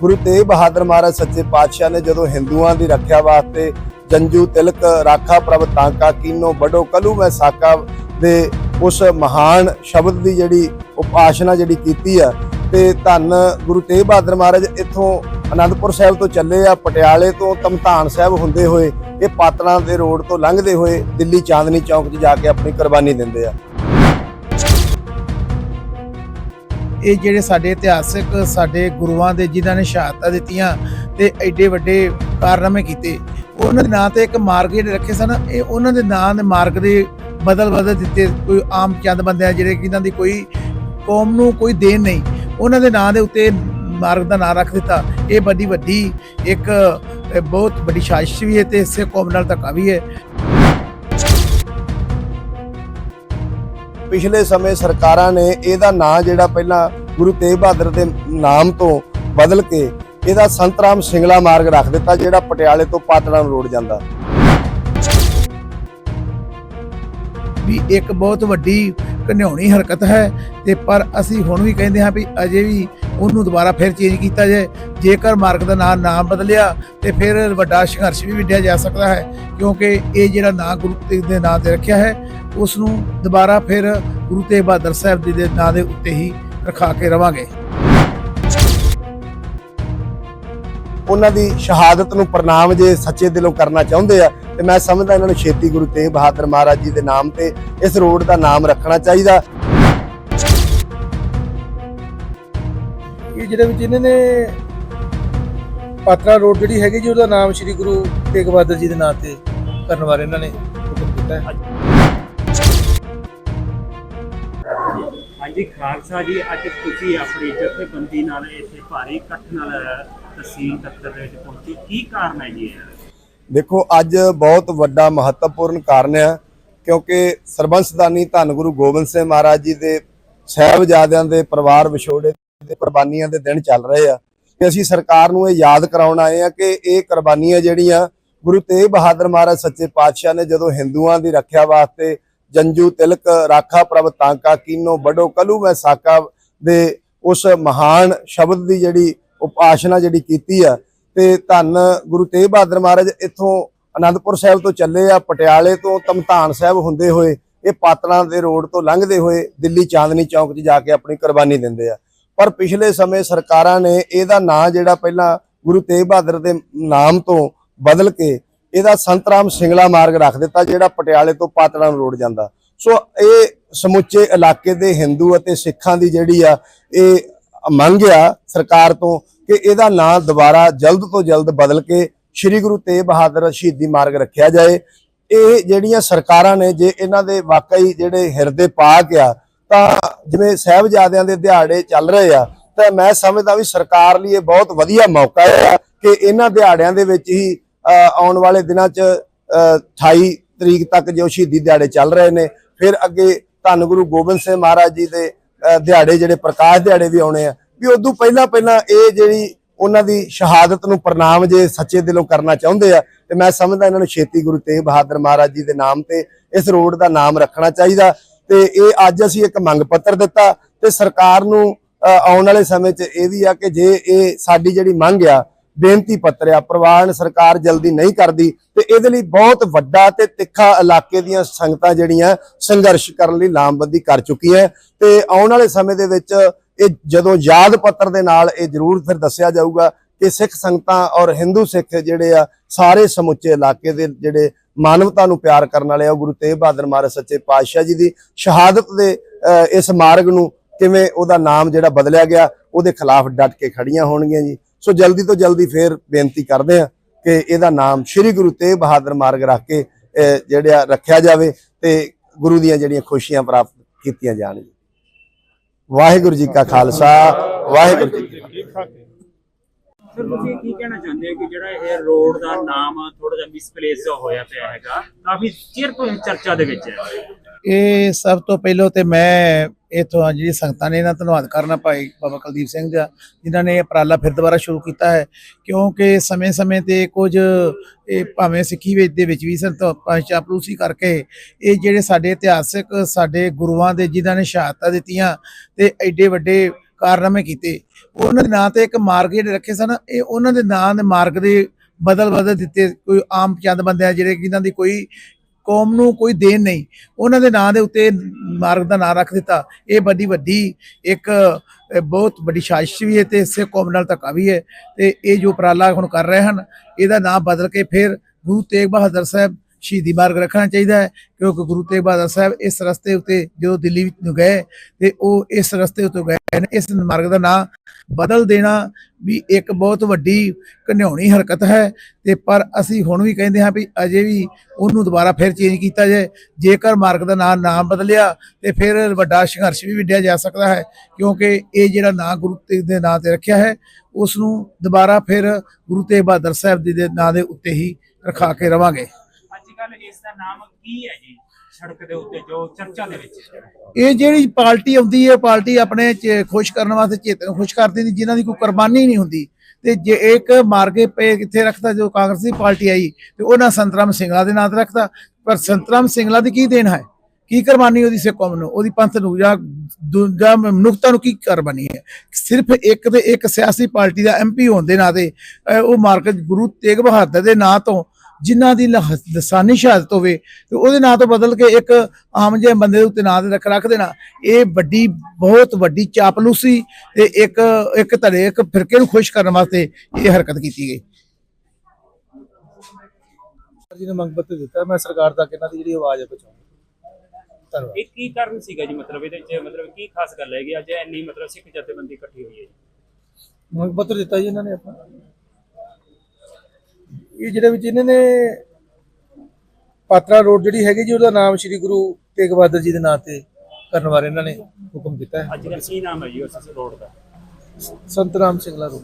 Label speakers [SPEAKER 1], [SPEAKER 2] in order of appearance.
[SPEAKER 1] ਗੁਰੂ ਤੇਗ ਬਹਾਦਰ ਮਹਾਰਾਜ ਸੱਚੇ ਪਾਤਸ਼ਾਹ ਨੇ ਜਦੋਂ ਹਿੰਦੂਆਂ ਦੀ ਰੱਖਿਆ ਵਾਸਤੇ ਜੰਜੂ, ਤਿਲਕ, ਰਾਖਾ ਪ੍ਰਭ ਤਾਂਕਾ, ਕੀਨੋ ਬੜੋ ਕਲੂ, ਮੈਂ ਸਾਕਾ ਦੇ ਉਸ ਮਹਾਨ ਸ਼ਬਦ ਦੀ ਜਿਹੜੀ ਉਪਾਸ਼ਨਾ ਜਿਹੜੀ ਕੀਤੀ ਆ, ਤੇ ਧੰਨ ਗੁਰੂ ਤੇਗ ਬਹਾਦਰ ਮਹਾਰਾਜ ਇੱਥੋਂ ਅਨੰਦਪੁਰ ਸਾਹਿਬ ਤੋਂ ਚੱਲੇ ਆ, ਪਟਿਆਲੇ ਤੋਂ ਤਮਤਾਨ ਸਾਹਿਬ ਹੁੰਦੇ ਹੋਏ, ਇਹ ਪਾਤੜਾਂ ਦੇ ਰੋਡ ਤੋਂ ਲੰਘਦੇ ਹੋਏ ਦਿੱਲੀ ਚਾਂਦਨੀ ਚੌਂਕ 'ਚ ਜਾ ਕੇ ਆਪਣੀ ਕੁਰਬਾਨੀ ਦਿੰਦੇ ਆ।
[SPEAKER 2] ਇਹ ਜਿਹੜੇ ਸਾਡੇ ਇਤਿਹਾਸਕ ਸਾਡੇ ਗੁਰੂਆਂ ਦੇ ਜਿਨ੍ਹਾਂ ਨੇ ਸ਼ਹਾਦਤਾਂ ਦਿੱਤੀਆਂ ਤੇ ਐਡੇ ਵੱਡੇ ਕਾਰਨਾਮੇ ਕੀਤੇ, ਉਹਨਾਂ ਦੇ ਨਾਂ ਤੇ ਇੱਕ ਮਾਰਗ ਜਿਹੜੇ ਰੱਖੇ ਸਨ, ਇਹ ਉਹਨਾਂ ਦੇ ਨਾਂ ਦੇ ਮਾਰਗ ਦੇ ਬਦਲ ਬਦਲ ਦਿੱਤੇ, ਕੋਈ ਆਮ ਚੰਦ ਬੰਦੇ ਆ ਜਿਹੜੇ ਕਿ ਦੀ ਕੋਈ ਕੌਮ ਨੂੰ ਕੋਈ ਦੇਣ ਨਹੀਂ, ਉਹਨਾਂ ਦੇ ਨਾਂ ਦੇ ਉੱਤੇ ਮਾਰਗ ਦਾ ਨਾਂ ਰੱਖ ਦਿੱਤਾ। ਇਹ ਵੱਡੀ ਵੱਡੀ ਇੱਕ ਬਹੁਤ ਵੱਡੀ ਸਾਜ਼ਿਸ਼ ਵੀ ਹੈ ਤੇ ਇਸੇ ਕੌਮ ਨਾਲ ਧੱਕਾ ਵੀ ਹੈ।
[SPEAKER 1] ਪਿਛਲੇ ਸਮੇਂ ਸਰਕਾਰਾਂ ਨੇ ਇਹਦਾ ਨਾਂ ਜਿਹੜਾ ਪਹਿਲਾਂ ਗੁਰੂ ਤੇਗ ਬਹਾਦਰ ਦੇ ਨਾਮ ਤੋਂ ਬਦਲ ਕੇ ਇਹਦਾ ਸੰਤਰਾਮ ਸਿੰਗਲਾ ਮਾਰਗ ਰੱਖ ਦਿੱਤਾ, ਜਿਹੜਾ ਪਟਿਆਲੇ ਤੋਂ ਪਾਤੜਾਂ ਨੂੰ ਰੋਡ ਜਾਂਦਾ।
[SPEAKER 2] ਵੀ ਇੱਕ ਬਹੁਤ ਵੱਡੀ ਘਨਿਆਉਣੀ ਹਰਕਤ ਹੈ ਤੇ ਪਰ ਅਸੀਂ ਹੁਣ ਵੀ ਕਹਿੰਦੇ ਹਾਂ ਵੀ ਅਜੇ ਵੀ ਉਹਨੂੰ ਦੁਬਾਰਾ ਫਿਰ ਚੇਂਜ ਕੀਤਾ ਜਾਏ। ਜੇਕਰ ਮਾਰਗ ਦਾ ਨਾਮ ਨਾ ਬਦਲਿਆ, ਤੇ ਫਿਰ ਵੱਡਾ ਸੰਘਰਸ਼ ਵੀ ਵਿੱਢਿਆ ਜਾ ਸਕਦਾ ਹੈ। ਕਿਉਂਕਿ ਇਹ ਜਿਹੜਾ ਨਾਂ ਗੁਰੂ ਤੇਗ ਦੇ ਨਾਂ ਤੇ ਰੱਖਿਆ ਹੈ ਉਸ ਨੂੰ ਦੁਬਾਰਾ ਫਿਰ ਗੁਰੂ ਤੇਗ ਬਹਾਦਰ ਸਾਹਿਬ ਜੀ ਦੇ ਨਾਂ ਦੇ ਉੱਤੇ ਹੀ ਰਖਾ ਕੇ ਰਵਾਂਗੇ।
[SPEAKER 1] ਉਹਨਾਂ ਦੀ ਸ਼ਹਾਦਤ ਨੂੰ ਪ੍ਰਣਾਮ ਜੇ ਸੱਚੇ ਦਿਲੋਂ ਕਰਨਾ ਚਾਹੁੰਦੇ ਆ, ਤੇ ਮੈਂ ਸਮਝਦਾ ਇਹਨਾਂ ਨੂੰ ਛੇਤੀ ਗੁਰੂ ਤੇਗ ਬਹਾਦਰ ਮਹਾਰਾਜ ਜੀ ਦੇ ਨਾਮ ਤੇ ਇਸ ਰੋਡ ਦਾ ਨਾਮ ਰੱਖਣਾ ਚਾਹੀਦਾ।
[SPEAKER 3] ਜਿਹੜੇ ਵਿੱਚ ਇਹਨਾਂ ਨੇ ਪਾਤਰਾ ਰੋਡ ਜਿਹੜੀ ਹੈਗੀ ਜੀ ਉਹਦਾ ਨਾਮ ਸ੍ਰੀ ਗੁਰੂ ਤੇਗ ਬਹਾਦਰ ਜੀ ਦੇ ਨਾਂ ਤੇ ਕਰਨ ਬਾਰੇ ਇਹਨਾਂ ਨੇ ਹੁਕਮ ਕੀਤਾ ਹੈ।
[SPEAKER 4] ਹਾਂਜੀ ਖਾਲਸਾ ਜੀ ਅੱਜ ਤੁਸੀਂ ਆਪਣੀ ਜਥੇਬੰਦੀ ਨਾਲ ਇੱਥੇ ਭਾਰੀ ਇਕੱਠ ਨਾਲ ਤਹਿਸੀਲ ਦਫ਼ਤਰ ਦੇ ਵਿੱਚ ਪਹੁੰਚੇ। ਕੀ ਕਾਰਨ ਹੈ ਜੀ ਇਹ?
[SPEAKER 1] ਦੇਖੋ ਅੱਜ ਬਹੁਤ ਵੱਡਾ ਮਹੱਤਵਪੂਰਨ ਕਾਰਨ ਹੈ ਕਿਉਂਕਿ ਸਰਬੰਸਦਾਨੀ ਧੰਨ ਗੁਰੂ ਗੋਬਿੰਦ ਸਿੰਘ ਮਹਾਰਾਜ ਜੀ ਦੇ ਸਹਿਬਜ਼ਾਦਿਆਂ ਦੇ ਪਰਿਵਾਰ ਵਿਛੋੜੇ ਦੇ ਕੁਰਬਾਨੀਆਂ ਦੇ ਦਿਨ ਚੱਲ ਰਹੇ ਆ। ਤੇ ਅਸੀਂ ਸਰਕਾਰ ਨੂੰ ਇਹ ਯਾਦ ਕਰਾਉਣ ਆਏ ਆ ਕਿ ਇਹ ਕੁਰਬਾਨੀਆਂ ਜਿਹੜੀਆਂ ਗੁਰੂ ਤੇਗ ਬਹਾਦਰ ਮਹਾਰਾਜ ਸੱਚੇ ਪਾਤਸ਼ਾਹ ਨੇ ਜਦੋਂ ਹਿੰਦੂਆਂ ਦੀ ਰੱਖਿਆ ਵਾਸਤੇ ਜੰਜੂ, ਤਿਲਕ, ਰਾਖਾ ਪ੍ਰਭ ਤਾਂਕਾ, ਕੀਨੋ ਬੜੋ ਕਲੂ, ਮੈਂ ਸਾਕਾ ਦੇ ਉਸ ਮਹਾਨ ਸ਼ਬਦ ਦੀ ਜਿਹੜੀ ਉਪਾਸ਼ਨਾ ਜਿਹੜੀ ਕੀਤੀ ਆ, ਤੇ ਧੰਨ ਗੁਰੂ ਤੇਗ ਬਹਾਦਰ ਮਹਾਰਾਜ ਇੱਥੋਂ ਅਨੰਦਪੁਰ ਸਾਹਿਬ ਤੋਂ ਚੱਲੇ ਆ, ਪਟਿਆਲੇ ਤੋਂ ਤਮਤਾਨ ਸਾਹਿਬ ਹੁੰਦੇ ਹੋਏ, ਇਹ ਪਾਤਲਾਂ ਦੇ ਰੋਡ ਤੋਂ ਲੰਘਦੇ ਹੋਏ ਦਿੱਲੀ ਚਾਂਦਨੀ ਚੌਕ 'ਚ ਜਾ ਕੇ ਆਪਣੀ ਕੁਰਬਾਨੀ ਦਿੰਦੇ ਆ। ਪਰ ਪਿਛਲੇ ਸਮੇਂ ਸਰਕਾਰਾਂ ਨੇ ਇਹਦਾ ਨਾਂ ਜਿਹੜਾ ਪਹਿਲਾਂ ਗੁਰੂ ਤੇਗ ਬਹਾਦਰ ਦੇ ਨਾਮ ਤੋਂ ਬਦਲ ਕੇ ਇਹਦਾ ਸੰਤਰਾਮ ਸਿੰਗਲਾ ਮਾਰਗ ਰੱਖ ਦਿੱਤਾ, ਜਿਹੜਾ ਪਟਿਆਲੇ ਤੋਂ ਪਾਤੜਾਂ ਨੂੰ ਰੋਡ ਜਾਂਦਾ। ਸੋ ਇਹ ਸਮੁੱਚੇ ਇਲਾਕੇ ਦੇ ਹਿੰਦੂ ਅਤੇ ਸਿੱਖਾਂ ਦੀ ਜਿਹੜੀ ਆ, ਇਹ ਮੰਗ ਆ ਸਰਕਾਰ ਤੋਂ ਕਿ ਇਹਦਾ ਨਾਂ ਦੁਬਾਰਾ ਜਲਦ ਤੋਂ ਜਲਦ ਬਦਲ ਕੇ ਸ੍ਰੀ ਗੁਰੂ ਤੇਗ ਬਹਾਦਰ ਸ਼ਹੀਦੀ ਮਾਰਗ ਰੱਖਿਆ ਜਾਏ। ਇਹ ਜਿਹੜੀਆਂ ਸਰਕਾਰਾਂ ਨੇ, ਜੇ ਇਹਨਾਂ ਦੇ ਵਾਕਈ ਜਿਹੜੇ ਹਿਰਦੇ ਪਾਕ ਆ ਤਾਂ ਜਿਵੇਂ ਸਾਹਿਬਜ਼ਾਦਿਆਂ ਦੇ ਦਿਹਾੜੇ ਚੱਲ ਰਹੇ ਆ ਤਾਂ ਮੈਂ ਸਮਝਦਾ ਵੀ ਸਰਕਾਰ ਲਈ ਇਹ ਬਹੁਤ ਵਧੀਆ ਮੌਕਾ ਆ ਕਿ ਇਹਨਾਂ ਦਿਹਾੜਿਆਂ ਦੇ ਵਿੱਚ ਹੀ ਅ, ਆਉਣ ਵਾਲੇ ਦਿਨਾਂ 'ਚ 28 ਤਰੀਕ ਤੱਕ ਜੋ ਸ਼ਹੀਦੀ ਦਿਹਾੜੇ ਚੱਲ ਰਹੇ ਨੇ ਫਿਰ ਅੱਗੇ ਧੰਨ ਗੁਰੂ ਗੋਬਿੰਦ ਸਿੰਘ ਮਹਾਰਾਜ ਜੀ ਦੇ ਅ, ਦਿਹਾੜੇ ਜਿਹੜੇ ਪ੍ਰਕਾਸ਼ ਦਿਹਾੜੇ ਵੀ ਆਉਣੇ ਆ ਵੀ ਉਦੋਂ ਪਹਿਲਾਂ ਪਹਿਲਾਂ ਇਹ ਜਿਹੜੀ ਉਹਨਾਂ ਦੀ ਸ਼ਹਾਦਤ ਨੂੰ ਪ੍ਰਣਾਮ ਜੇ ਸੱਚੇ ਦਿਲੋਂ ਕਰਨਾ ਚਾਹੁੰਦੇ ਆ ਤੇ ਮੈਂ ਸਮਝਦਾ ਇਹਨਾਂ ਨੂੰ ਛੇਤੀ ਗੁਰੂ ਤੇਗ ਬਹਾਦਰ ਮਹਾਰਾਜ ਜੀ ਦੇ ਨਾਮ ਤੇ ਇਸ ਰੋਡ ਦਾ ਨਾਮ ਰੱਖਣਾ ਚਾਹੀਦਾ। ਤੇ ਇਹ ਅੱਜ ਅਸੀਂ ਇੱਕ ਮੰਗ ਪੱਤਰ ਦਿੱਤਾ ਤੇ ਸਰਕਾਰ ਨੂੰ ਆਉਣ ਵਾਲੇ ਸਮੇਂ 'ਚ ਇਹ ਵੀ ਆ ਕਿ ਜੇ ਇਹ ਸਾਡੀ ਜਿਹੜੀ ਮੰਗ ਆ, ਬੇਨਤੀ ਪੱਤਰ ਆ ਪ੍ਰਵਾਨ ਸਰਕਾਰ ਜਲਦੀ ਨਹੀਂ ਕਰਦੀ ਤੇ ਇਹਦੇ ਲਈ ਬਹੁਤ ਵੱਡਾ ਤੇ ਤਿੱਖਾ ਇਲਾਕੇ ਦੀਆਂ ਸੰਗਤਾਂ ਜਿਹੜੀਆਂ ਸੰਘਰਸ਼ ਕਰਨ ਲਈ ਲਾਮਬੰਦੀ ਕਰ ਚੁੱਕੀ ਹੈ ਤੇ ਆਉਣ ਵਾਲੇ ਸਮੇਂ ਦੇ ਵਿੱਚ ਇਹ ਜਦੋਂ ਯਾਦ ਪੱਤਰ ਦੇ ਨਾਲ ਇਹ ਜ਼ਰੂਰ ਫਿਰ ਦੱਸਿਆ ਜਾਊਗਾ ਕਿ ਸਿੱਖ ਸੰਗਤਾਂ ਔਰ ਹਿੰਦੂ ਸਿੱਖ ਜਿਹੜੇ ਆ, ਸਾਰੇ ਸਮੁੱਚੇ ਇਲਾਕੇ ਦੇ ਜਿਹੜੇ ਮਾਨਵਤਾ ਨੂੰ ਪਿਆਰ ਕਰਨ ਵਾਲੇ ਆ। ਉਹ ਗੁਰੂ ਤੇਗ ਬਹਾਦਰ ਮਹਾਰਾਜ ਸੱਚੇ ਪਾਤਸ਼ਾਹ ਜੀ ਦੀ ਸ਼ਹਾਦਤ ਦੇ ਇਸ ਮਾਰਗ ਨੂੰ ਕਿਵੇਂ ਉਹਦਾ ਨਾਮ ਜਿਹੜਾ ਬਦਲਿਆ ਗਿਆ ਉਹਦੇ ਖਿਲਾਫ ਡਟ ਕੇ ਖੜੀਆਂ ਹੋਣਗੀਆਂ ਜੀ। ਸੋ ਜਲਦੀ ਤੋਂ ਜਲਦੀ ਫੇਰ ਬੇਨਤੀ ਕਰਦੇ ਆ ਕਿ ਇਹਦਾ ਨਾਮ ਸ੍ਰੀ ਗੁਰੂ ਤੇਗ ਬਹਾਦਰ ਮਾਰਗ ਰੱਖ ਕੇ ਅ, ਜਿਹੜਾ ਰੱਖਿਆ ਜਾਵੇ ਤੇ ਗੁਰੂ ਦੀਆਂ ਜਿਹੜੀਆਂ ਖੁਸ਼ੀਆਂ ਪ੍ਰਾਪਤ ਕੀਤੀਆਂ ਜਾਣ ਜੀ। ਵਾਹਿਗੁਰੂ ਜੀ ਕਾ ਖਾਲਸਾ ਵਾਹਿਗੁਰੂ ਜੀ
[SPEAKER 4] ਸਰ ਤੁਸੀਂ ਕੀ ਕਹਿਣਾ ਚਾਹੁੰਦੇ ਹੋ ਕਿ ਜਿਹੜਾ ਇਹ ਰੋਡ ਦਾ ਨਾਮ ਥੋੜਾ ਜਿਹਾ ਮਿਸਪਲੇਸ ਹੋਇਆ ਪਿਆ ਹੈਗਾ, ਕਾਫੀ ਚਿਰ ਤੋਂ ਇਹ ਚਰਚਾ ਦੇ ਵਿੱਚ ਹੈ।
[SPEAKER 2] ਇਹ ਸਭ ਤੋਂ ਪਹਿਲਾਂ ਤੇ ਮੈਂ ਇਥੋਂ ਜਿਹੜੀ ਸੰਗਤਾਂ ਨੇ ਇਹਨਾਂ ਧੰਨਵਾਦ ਕਰਨਾ ਭਾਈ ਬਾਬਾ ਕੁਲਦੀਪ ਸਿੰਘ ਦਾ, ਜਿਨ੍ਹਾਂ ਨੇ ਇਹ ਉਪਰਾਲਾ ਫਿਰ ਦੁਬਾਰਾ ਸ਼ੁਰੂ ਕੀਤਾ ਹੈ। ਕਿਉਂਕਿ ਸਮੇਂ-ਸਮੇਂ ਤੇ ਕੁਝ ਇਹ ਭਾਵੇਂ ਸਿੱਖੀ ਵਿੱਚ ਦੇ ਵਿੱਚ ਵੀ ਸੰਤ ਚਾਪਲੂਸੀ ਕਰਕੇ ਇਹ ਜਿਹੜੇ ਸਾਡੇ ਇਤਿਹਾਸਿਕ ਸਾਡੇ ਗੁਰੂਆਂ ਦੇ ਜਿਨ੍ਹਾਂ ਨੇ ਸ਼ਹਾਦਤਾਂ ਦਿੱਤੀਆਂ ਤੇ ਐਡੇ ਵੱਡੇ ਕਾਰਨਾਮੇ ਕੀਤੇ। ਉਹਨਾਂ ਦੇ ਨਾਂ ਤੇ ਇੱਕ ਮਾਰਗ ਜਿਹੜੇ ਰੱਖੇ ਸਨ, ਇਹ ਉਹਨਾਂ ਦੇ ਨਾਂ ਦੇ ਮਾਰਗ ਦੇ ਬਦਲ ਬਦਲ ਦਿੱਤੇ। ਕੋਈ ਆਮ ਚੰਦ ਬੰਦੇ ਆ ਜਿਹੜੇ ਜਿਨ੍ਹਾਂ ਦੀ ਕੋਈ ਕੌਮ ਨੂੰ ਕੋਈ ਦੇਣ ਨਹੀਂ, ਉਹਨਾਂ ਦੇ ਨਾਂ ਦੇ ਉੱਤੇ ਮਾਰਗ ਦਾ ਨਾਂ ਰੱਖ ਦਿੱਤਾ। ਇਹ ਵੱਡੀ ਵੱਡੀ ਇੱਕ ਬਹੁਤ ਵੱਡੀ ਸਾਜ਼ਿਸ਼ ਵੀ ਹੈ ਤੇ ਇਸੇ ਕੌਮ ਨਾਲ ਧੱਕਾ ਵੀ ਹੈ ਤੇ ਇਹ ਜੋ ਉਪਰਾਲਾ ਹੁਣ ਕਰ ਰਹੇ ਹਨ, ਇਹਦਾ ਨਾਂ ਬਦਲ ਕੇ ਫਿਰ ਗੁਰੂ ਤੇਗ ਬਹਾਦਰ ਸਾਹਿਬ ਸ਼ਹੀਦੀ ਮਾਰਗ ਰੱਖਣਾ ਚਾਹੀਦਾ ਹੈ, ਕਿਉਂਕਿ ਗੁਰੂ ਤੇਗ ਬਹਾਦਰ ਸਾਹਿਬ ਇਸ ਰਸਤੇ ਉੱਤੇ ਜਦੋਂ ਦਿੱਲੀ ਵਿੱਚ ਨੂੰ ਗਏ ਤੇ ਉਹ ਇਸ ਰਸਤੇ ਉੱਤੇ ਗਏ ਨੇ, ਇਸ ਮਾਰਗ ਦਾ ਨਾਮ ਬਦਲ ਦੇਣਾ ਵੀ ਇੱਕ ਬਹੁਤ ਵੱਡੀ ਘਨਿਆਉਣੀ ਹਰਕਤ ਹੈ ਤੇ ਪਰ ਅਸੀਂ ਹੁਣ ਵੀ ਕਹਿੰਦੇ ਹਾਂ ਵੀ ਅਜੇ ਵੀ ਉਹਨੂੰ ਦੁਬਾਰਾ ਫਿਰ ਚੇਂਜ ਕੀਤਾ ਜਾਏ, ਜੇਕਰ ਮਾਰਗ ਦਾ ਨਾਮ ਨਾ ਬਦਲਿਆ ਤੇ ਫਿਰ ਵੱਡਾ ਸੰਘਰਸ਼ ਵੀ ਵਿੱਢਿਆ ਜਾ ਸਕਦਾ ਹੈ, ਕਿਉਂਕਿ ਇਹ ਜਿਹੜਾ ਨਾਂ ਗੁਰੂ ਤੇਗ ਦੇ ਨਾਂ ਤੇ ਰੱਖਿਆ ਹੈ ਉਸ ਨੂੰ ਦੁਬਾਰਾ ਫਿਰ ਗੁਰੂ ਤੇਗ ਬਹਾਦਰ ਸਾਹਿਬ ਜੀ ਦੇ ਨਾਂ ਦੇ ਉੱਤੇ ਹੀ ਰਖਾ ਕੇ ਰਵਾਂਗੇ।
[SPEAKER 4] ਅੱਜ ਇਸ ਦਾ ਨਾਮ ਕੀ ਹੈ ਜੀ? ਸੜਕ ਦੇ ਉੱਤੇ ਜੋ ਚਰਚਾ ਦੇ ਵਿੱਚ
[SPEAKER 2] ਇਹ ਜਿਹੜੀ ਪਾਰਟੀ ਆਉਂਦੀ ਹੈ, ਪਾਰਟੀ ਆਪਣੇ ਖੁਸ਼ ਕਰਨ ਵਾਸਤੇ ਚੇਤਨ ਖੁਸ਼ ਕਰਦੀ ਨਹੀਂ, ਜਿਨ੍ਹਾਂ ਦੀ ਕੋਈ ਕੁਰਬਾਨੀ ਨਹੀਂ ਹੁੰਦੀ। ਤੇ ਜੇ ਇੱਕ ਮਾਰਗੇ ਪੇ ਕਿੱਥੇ ਰੱਖਦਾ ਜੋ ਕਾਂਗਰਸੀ ਪਾਰਟੀ ਆਈ, ਤੇ ਉਹਨਾਂ ਸੰਤਰਾਮ ਸਿੰਘਲਾ ਦੇ ਨਾਂ ਤੇ ਰੱਖਦਾ। ਪਰ ਸੰਤਰਾਮ ਸਿੰਘਲਾ ਦੀ ਕੀ ਦੇਣ ਹੈ? ਕੀ ਕੁਰਬਾਨੀ ਉਹਦੀ ਸਿੱਖ ਕੌਮ ਨੂੰ? ਉਹਦੀ ਪੰਥ ਨੂੰ ਜਾਂ ਦੂਜਾ ਮਨੁੱਖਤਾ ਨੂੰ ਕੀ ਕੁਰਬਾਨੀ ਹੈ? ਸਿਰਫ ਇੱਕ ਤੇ ਇੱਕ ਸਿਆਸੀ ਪਾਰਟੀ ਦਾ ਐਮਪੀ ਹੋਣ ਦੇ ਨਾਂ ਤੇ ਉਹ ਮਾਰਕੀਟ ਗੁਰੂ ਤੇਗ ਬਹਾਦਰ ਦੇ ਨਾਂ ਤੋਂ ਜਿਨ੍ਹਾਂ ਦੀ ਲਸਾਨੀ ਸ਼ਹਾਦਤ ਹੋਵੇ ਤੇ ਉਹਦੇ ਨਾਂ ਤੋਂ ਬਦਲ ਕੇ ਇੱਕ ਆਮ ਜਿਹੇ ਬੰਦੇ ਦੇ ਉੱਤੇ ਨਾਂ ਦੇ ਰੱਖ ਰੱਖ ਦੇਣਾ। ਇਹ ਵੱਡੀ ਬਹੁਤ ਵੱਡੀ ਚਾਪਲੂਸੀ ਤੇ ਇੱਕ ਇੱਕ ਧੜੇ ਇੱਕ ਫਿਰਕੇ ਨੂੰ ਖੁਸ਼ ਕਰਨ ਵਾਸਤੇ ਇਹ ਹਰਕਤ ਕੀਤੀ ਗਈ।
[SPEAKER 3] ਜੀ ਨੇ ਮੰਗ ਪੱਤਰ ਦਿੱਤਾ। ਮੈਂ ਸਰਕਾਰ ਤੱਕ ਇਹਨਾਂ ਦੀ ਜਿਹੜੀ ਆਵਾਜ਼ ਹੈ ਪਹੁੰਚਾਉਂਗਾ ਧੰਨਵਾਦ।
[SPEAKER 4] ਇਹ ਕੀ ਕਾਰਨ ਸੀਗਾ ਜੀ? ਮਤਲਬ ਇਹਦੇ ਚ ਮਤਲਬ ਕੀ ਖਾਸ ਗੱਲ ਹੈਗੀ ਅੱਜ ਇੰਨੀ ਮਤਲਬ ਸਿੱਖ ਜਥੇਬੰਦੀ ਇਕੱਠੀ ਹੋਈ ਹੈ ਜੀ।
[SPEAKER 3] ਮੰਗ ਪੱਤਰ ਦਿੱਤਾ ਜੀ ਇਹਨਾਂ ਨੇ ਆਪਣਾ ਇਹ ਜਿਹੜੇ ਵਿੱਚ ਇਹਨਾਂ ਨੇ ਪਾਤਰਾ ਰੋਡ ਜਿਹੜੀ ਹੈਗੀ ਜੀ ਉਹਦਾ ਨਾਮ ਸ੍ਰੀ ਗੁਰੂ ਤੇਗ ਬਹਾਦਰ ਜੀ ਦੇ ਨਾਂ ਤੇ ਕਰਨ ਬਾਰੇ ਇਹਨਾਂ ਨੇ ਹੁਕਮ ਕੀਤਾ ਹੈ।
[SPEAKER 4] ਅੱਜ ਦਾ ਕੀ ਨਾਮ ਹੈ ਜੀ ਉਸ ਰੋਡ ਦਾ?
[SPEAKER 3] ਸੰਤ ਰਾਮ ਸਿੰਘਲਾ ਰੋਡ।